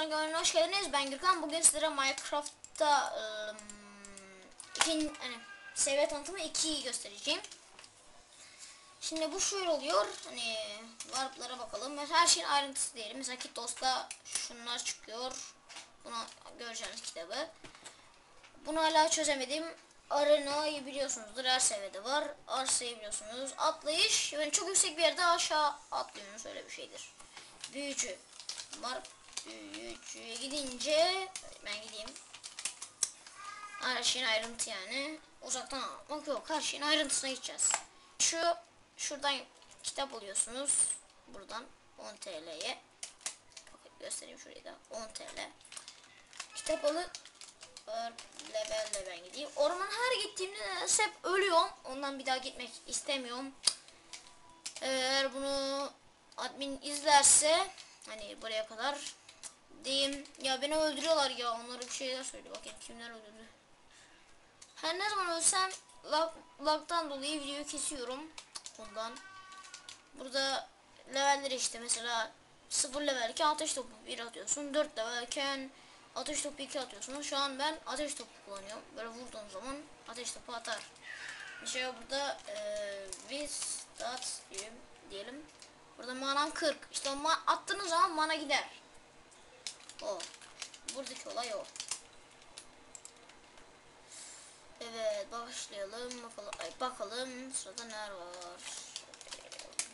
sonraki oyuna hoş geldiniz. Ben Gürkan. Bugün sizlere Minecraft'ta ikinci, hani, seviye tanıtımı 2'yi göstereceğim. Şimdi bu şöyle oluyor. Hani warp'lara bakalım. Her şeyin ayrıntısı diyelim. Mesela Kitos'ta şunlar çıkıyor. Bunu göreceğiniz kitabı. Bunu hala çözemedim. Arena'yı biliyorsunuzdur. Her seviyede var. Arsayı biliyorsunuz. Atlayış. Yani çok yüksek bir yerde aşağı atlıyorsunuz. Öyle bir şeydir. Büyücü. Var. Büyücüye gidince ben gideyim. Her şeyin ayrıntı yani. Uzaktan almak yok. Her şeyin ayrıntısına gideceğiz. Şu şuradan kitap alıyorsunuz. Buradan 10 TL'ye. Göstereyim şurayı da. 10 TL. Kitap alıp levelle ben gideyim. Orman her gittiğimde hep ölüyorum. Ondan bir daha gitmek istemiyorum. Eğer bunu admin izlerse hani buraya kadar diyeyim ya beni öldürüyorlar ya onlara bir şeyler söyle bakayım kimler öldürdü. Her ne zaman ölsem lag, lagdan dolayı videoyu kesiyorum ondan. Burada leveller işte mesela 0 levelken ateş topu 1 atıyorsun 4 levelken ateş topu 2 atıyorsun. Şu an ben ateş topu kullanıyorum. Böyle vurduğum zaman ateş topu atar. İşte burada e, biz stat diyelim. Burada manam 40. İşte ma attığınız zaman mana gider. O. Buradaki olay o. Evet başlayalım bakalım. Ay, bakalım sırada neler var.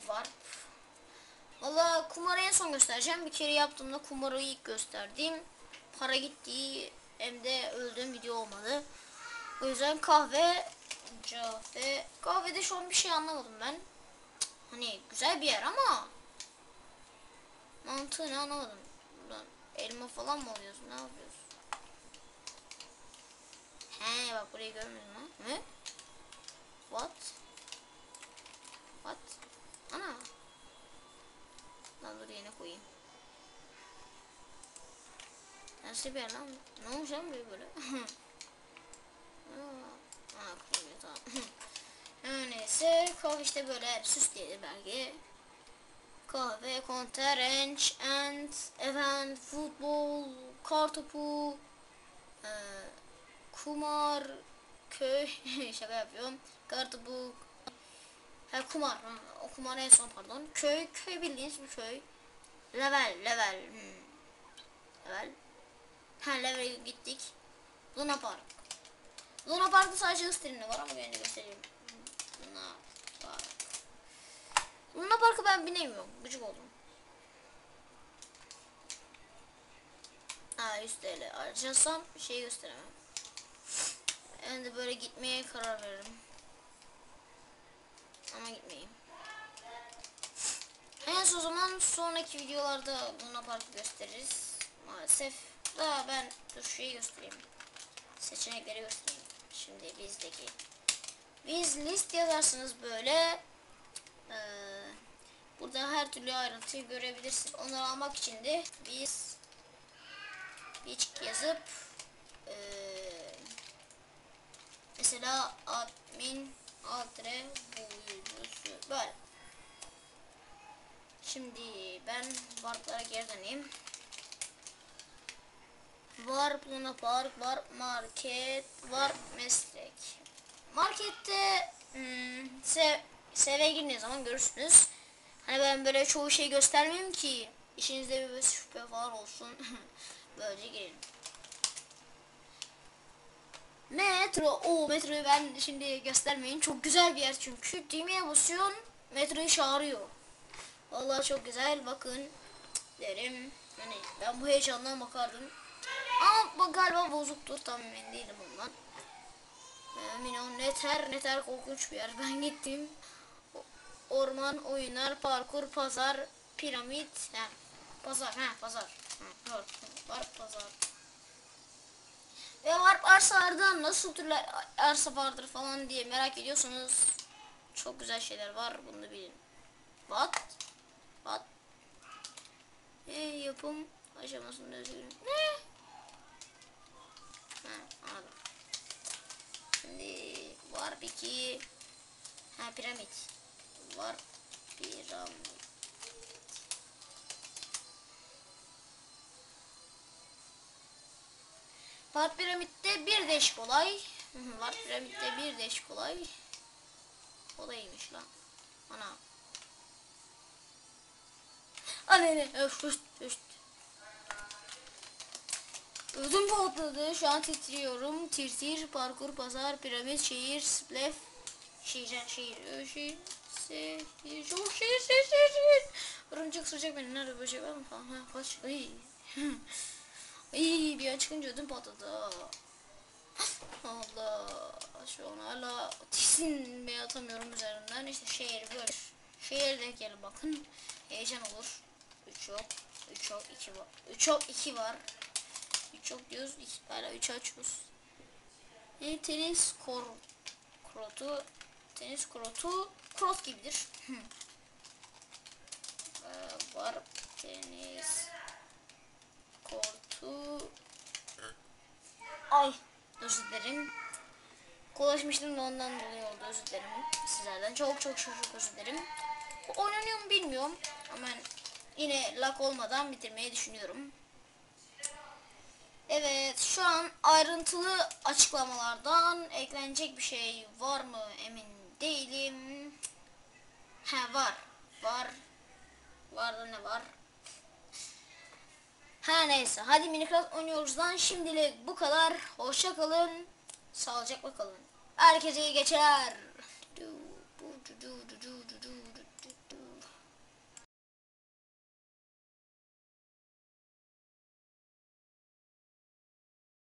Ee, var. Valla kumarı en son göstereceğim. Bir kere yaptığımda kumarı ilk gösterdim. Para gitti hem de öldüğüm video olmadı. O yüzden kahve kahve kahvede şu an bir şey anlamadım ben. Hani güzel bir yer ama mantığını anlamadım. Elma falan mı alıyorsun? Ne yapıyorsun? He bak burayı görmedin ha? Ne? What? What? Ana. Lan dur yine koyayım. Nasıl bir yer lan? Ne olmuş lan böyle böyle? Aa, koyuyor tamam. Neyse işte böyle süs diye belki. Kahve, konter, ranch, and, event, futbol, kartopu, e, kumar, köy, şaka yapıyorum. Kartopu, ha, kumar, o kumar en son pardon. Köy, köy bildiğiniz bir köy. Level, level, hmm. level. Ha level'e gittik. Luna Park. Luna Park'ta sadece ıstırımda var ama de göstereyim. Luna Park. Luna Park'a ben binemiyorum. Gıcık oldum. Aa 100 TL harcasam şey gösteremem. Ben de böyle gitmeye karar veririm. Ama gitmeyeyim. En o zaman sonraki videolarda Luna Park'ı gösteririz. Maalesef. Daha ben dur şeyi göstereyim. Seçenekleri göstereyim. Şimdi bizdeki. Biz list yazarsınız böyle. Ee, burada her türlü ayrıntıyı görebilirsiniz. Onları almak için de biz hiç yazıp ee, mesela admin adre buyurusu böyle. Şimdi ben warp'lara geri döneyim. Var Luna Park, var market, var meslek. Markette hmm, se seve girdiğiniz zaman görürsünüz. Hani ben böyle çoğu şey göstermeyeyim ki işinizde bir şüphe falan olsun. Böylece girelim. Metro. O metroyu ben şimdi göstermeyin. Çok güzel bir yer çünkü. Düğmeye basıyorsun. Metroyu çağırıyor. Vallahi çok güzel. Bakın derim. Hani ben bu heyecandan bakardım. Ama bu galiba bozuktur. Tam emin değilim ondan. Emin ol. Neter. Neter korkunç bir yer. Ben gittim. Orman, oyunlar, parkur, pazar, piramit. He. Pazar. He pazar. He, var, pazar. Ve var arsalarda nasıl türler arsa vardır falan diye merak ediyorsanız çok güzel şeyler var. Bunu bilin. What? What? E, yapım aşamasında özgürüm. Ne? Ha, anladım. Şimdi var peki. Ha piramit. Var piramit. Part piramitte bir değişik olay. Hı hı, Part piramitte bir değişik olay. O da iyiymiş lan. Ana. Anne ne? Öf öf öf. Ödüm patladı. Şu an titriyorum. Tir tir, parkur, pazar, piramit, şehir, splef. Şehir, şehir, şehir, çok şehir, şehir, şehir, şehir. Örümcek sıcak beni nerede şey var mı falan. Ha, kaç. Ay. Ay bir an çıkınca ödüm patladı. Allah. Şu an hala tiksinmeye atamıyorum üzerinden. İşte şehir böyle. Şehirde gelin bakın. Heyecan olur. 3 yok. 3 yok 2 var. 3 yok 2 var. 3 yok diyoruz. İki, hala 3 açıyoruz. E, tenis kor krotu tenis krotu krot gibidir. Ee, var tenis kortu ay özür dilerim. Kolaşmıştım da ondan dolayı oldu özür dilerim sizlerden. Çok çok çok çok özür dilerim. Oynanıyor mu bilmiyorum ama yine lag olmadan bitirmeyi düşünüyorum. Evet şu an ayrıntılı açıklamalardan eklenecek bir şey var mı emin değilim. He var. Var. Var da ne var? Ha neyse hadi Minecraft oynuyoruzdan şimdilik bu kadar. Hoşça kalın. Sağlıcakla kalın. Herkese iyi geçer.